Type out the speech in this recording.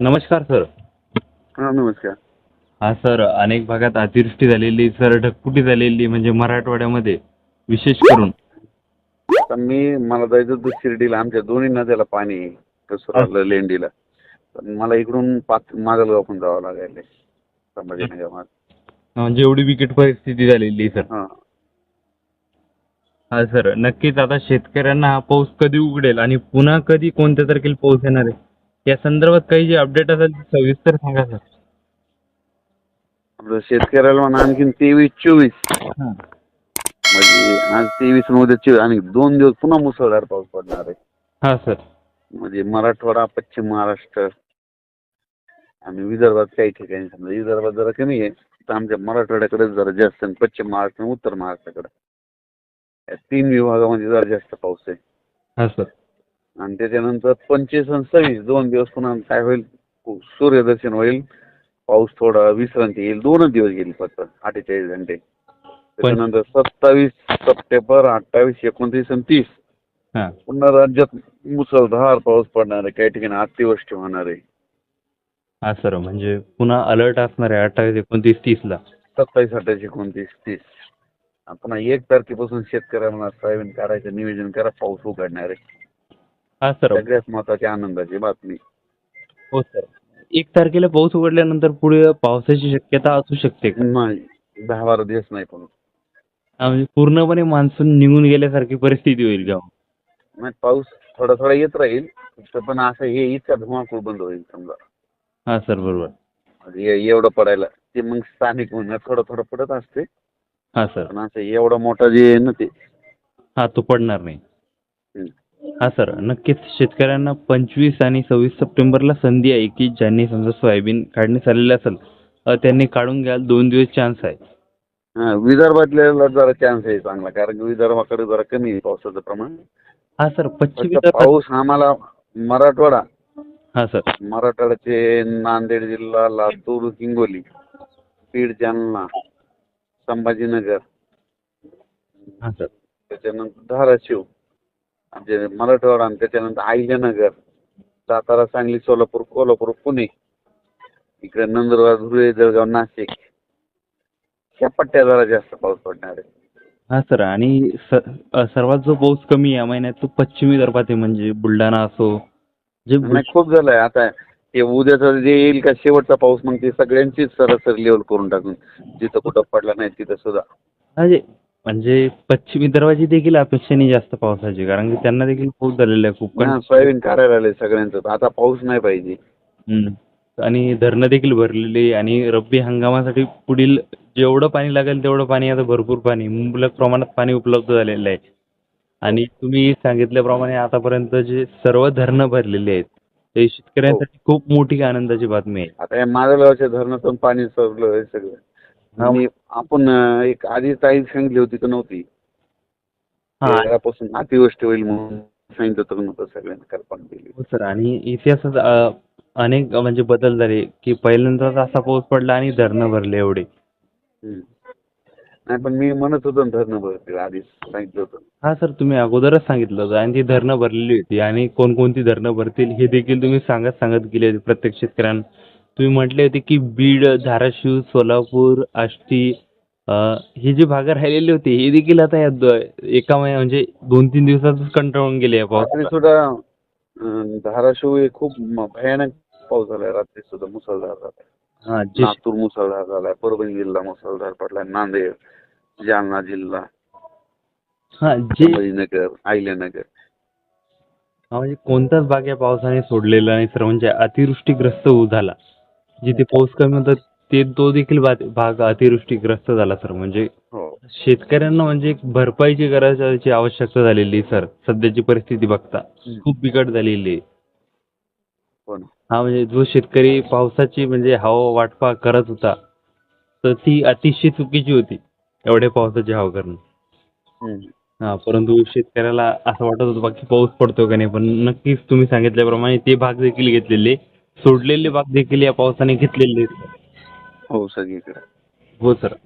नमस्कार सर. हा नमस्कार. हा सर अनेक भागात अतिवृष्टी झालेली सर ढगफुटी झालेली म्हणजे मराठवाड्यामध्ये विशेष करून. मी मला जायचं होतं शिर्डीला आमच्या दोन्ही नद्याला पाणी आहे कसुराला लेंडीला. पण मला इकडून पाच माजलगाव पण जावं लागायला संभाजीनगर मार्ग. म्हणजे एवढी बिकट परिस्थिती झालेली सर. हा. हा सर नक्कीच आता शेतकऱ्यांना हा पाऊस कधी उघडेल आणि पुन्हा कधी कोणत्या तारखेला पाऊस येणार आहे? या संदर्भात काही जे अपडेट असेल ते सविस्तर सांगा सर. आपलं शेतकऱ्याला म्हणा आणखीन तेवीस चोवीस. म्हणजे आज तेवीस आणि उद्या चोवीस. आणि दोन दिवस पुन्हा मुसळधार पाऊस पडणार आहे. हा सर. म्हणजे मराठवाडा पश्चिम महाराष्ट्र आणि विदर्भात काही ठिकाणी समजा विदर्भात जरा कमी आहे. तर आमच्या मराठवाड्याकडेच जरा जास्त आहे पश्चिम महाराष्ट्र आणि उत्तर महाराष्ट्राकडे. या तीन विभागामध्ये जरा जास्त पाऊस आहे. हा सर. आणि त्याच्यानंतर पंचवीस आणि सव्वीस दोन दिवस पुन्हा काय होईल? सूर्यदर्शन होईल. पाऊस थोडा विश्रांती येईल. दोनच दिवस गेली फक्त अठ्ठेचाळीस घंटे. त्याच्यानंतर सत्तावीस सप्टेंबर अठ्ठावीस एकोणतीस आणि तीस. पुन्हा राज्यात मुसळधार पाऊस पडणार आहे काही ठिकाणी अतिवृष्टी होणार. आहे हा सर म्हणजे पुन्हा अलर्ट असणार आहे अठ्ठावीस एकोणतीस तीसला सत्तावीस अठ्ठावीस एकोणतीस तीस. पुन्हा एक तारखेपासून शेतकऱ्यांना सोयाबीन काढायचं नियोजन करा पाऊस उघडणार. आहे सगळ्यात महत्वाची आनंदाची बातमी. हो सर. एक तारखेला पाऊस उघडल्यानंतर पुढे पावसाची शक्यता असू शकते का? नाही दहा बारा दिवस नाही पण म्हणजे पूर्णपणे मान्सून निघून गेल्यासारखी परिस्थिती होईल का? नाही पाऊस थोडा थोडा येत राहील फक्त पण असं हे इतका धुमाकूळ बंद होईल समजा. हा सर बरोबर. म्हणजे एवढं पडायला ते मग स्थानिक म्हणून थोडं थोडं पडत असते. हा सर. पण असं एवढा मोठा जे आहे ना ते. हा तो पडणार नाही. हा सर नक्कीच शेतकऱ्यांना पंचवीस आणि सव्वीस सप्टेंबरला संधी आहे की ज्यांनी समजा सोयाबीन काढण्यात आलेलं असेल अ, त्यांनी काढून घ्याल दोन दिवस चान्स आहे. हा, विदर्भातल्याला जरा चान्स आहे चांगला कारण की विदर्भाकडे जरा कमी आहे पावसाचं प्रमाण. हा सर पश्चिम फक्त विदर्भात पाऊस आम्हाला मराठवाडा. हा सर. मराठवाड्याचे नांदेड जिल्हा लातूर हिंगोली बीड जालना संभाजीनगर. हा सर. त्याच्यानंतर धाराशिव. म्हणजे मराठवाडा आणि त्याच्यानंतर अहिल्यानगर सातारा सांगली सोलापूर कोल्हापूर पुणे. इकडे नंदुरबार धुळे जळगाव नाशिक. ह्या पट्ट्या जरा जास्त पाऊस पडणार आहे. हा सर आणि स- अ, सर्वात जो पाऊस कमी या महिन्यात तो पश्चिम विदर्भात आहे म्हणजे बुलढाणा असो. जे बुल- नाही खूप झालंय. आता ते उद्याचं जे येईल का शेवटचा पाऊस मग ते सगळ्यांचीच सरासरी लेवल करून टाकून जिथं कुठं पडला नाही तिथं सुद्धा. म्हणजे पश्चिम विदर्भाची देखील अपेक्षा नाही जास्त पावसाची कारण की त्यांना देखील पाऊस झालेला आहे खूप हा, सोयाबीन काढायला आले सगळ्यांचं. आता पाऊस नाही पाहिजे. हम्म. आणि धरणं देखील भरलेली आणि रब्बी हंगामासाठी पुढील जेवढं पाणी लागेल तेवढं पाणी आता भरपूर पाणी मुबलक प्रमाणात पाणी उपलब्ध झालेलं आहे. आणि तुम्ही सांगितल्याप्रमाणे आतापर्यंत जे सर्व धरणं भरलेली आहेत ते शेतकऱ्यांसाठी खूप मोठी आनंदाची बातमी आहे. आता या माजलगावच्या धरणातून पाणी सोडलं सगळं. आणि आपण एक आधी ताई सांगितली होती का नव्हती. हा. तेव्हापासून अतिवृष्टी होईल म्हणून सांगितलं तर नव्हतं सगळ्यांना कल्पना दिली हो सर आणि इतिहासात अनेक म्हणजे बदल झाले की पहिल्यांदाच असा पाऊस पडला आणि धरणं भरले एवढे. नाही पण मी म्हणत होतो धरणं भरतील आधीच सांगितलं होतं. हा सर तुम्ही अगोदरच सांगितलं होतं आणि ती धरणं भरलेली होती आणि कोणकोणती धरणं भरतील हे देखील तुम्ही सांगत सांगत गेले होते प्रत्येक शेतकऱ्यांना. तुम्ही म्हटले होते की बीड धाराशिव सोलापूर आष्टी हे जे भाग राहिलेले होते हे देखील आता या द- एका महिन्या म्हणजे दोन तीन दिवसातच कंटाळून गेले या रात्री सुद्धा अं, धाराशिव हे खूप म- भयानक पाऊस झालाय रात्री सुद्धा मुसळधार झालाय. हा जे लातूर मुसळधार झालाय परभणी जिल्हा मुसळधार पडलाय नांदेड जालना जिल्हा हा जे संभाजीनगर अहिल्यानगर. हा म्हणजे कोणताच भाग या पावसाने सोडलेला नाही सर म्हणजे अतिवृष्टीग्रस्त झाला. जिथे पाऊस कमी होता ते तो देखील भाग अतिवृष्टीग्रस्त झाला सर. म्हणजे हो. शेतकऱ्यांना म्हणजे एक भरपाईची गरजाची आवश्यकता झालेली आहे, सर. सध्याची परिस्थिती बघता. खूप बिकट झालेली. आहे हो हा म्हणजे जो शेतकरी पावसाची म्हणजे हवा वाटपा करत होता तर ती अतिशय चुकीची होती एवढ्या पावसाची हवा करणं. हा परंतु शेतकऱ्याला असं वाटत होतं बा की पाऊस पडतो का नाही पण नक्कीच तुम्ही सांगितल्याप्रमाणे ते भाग देखील घेतलेले सोडलेले भाग देखील या पावसाने घेतलेले. हो सगळीकडे. हो सर.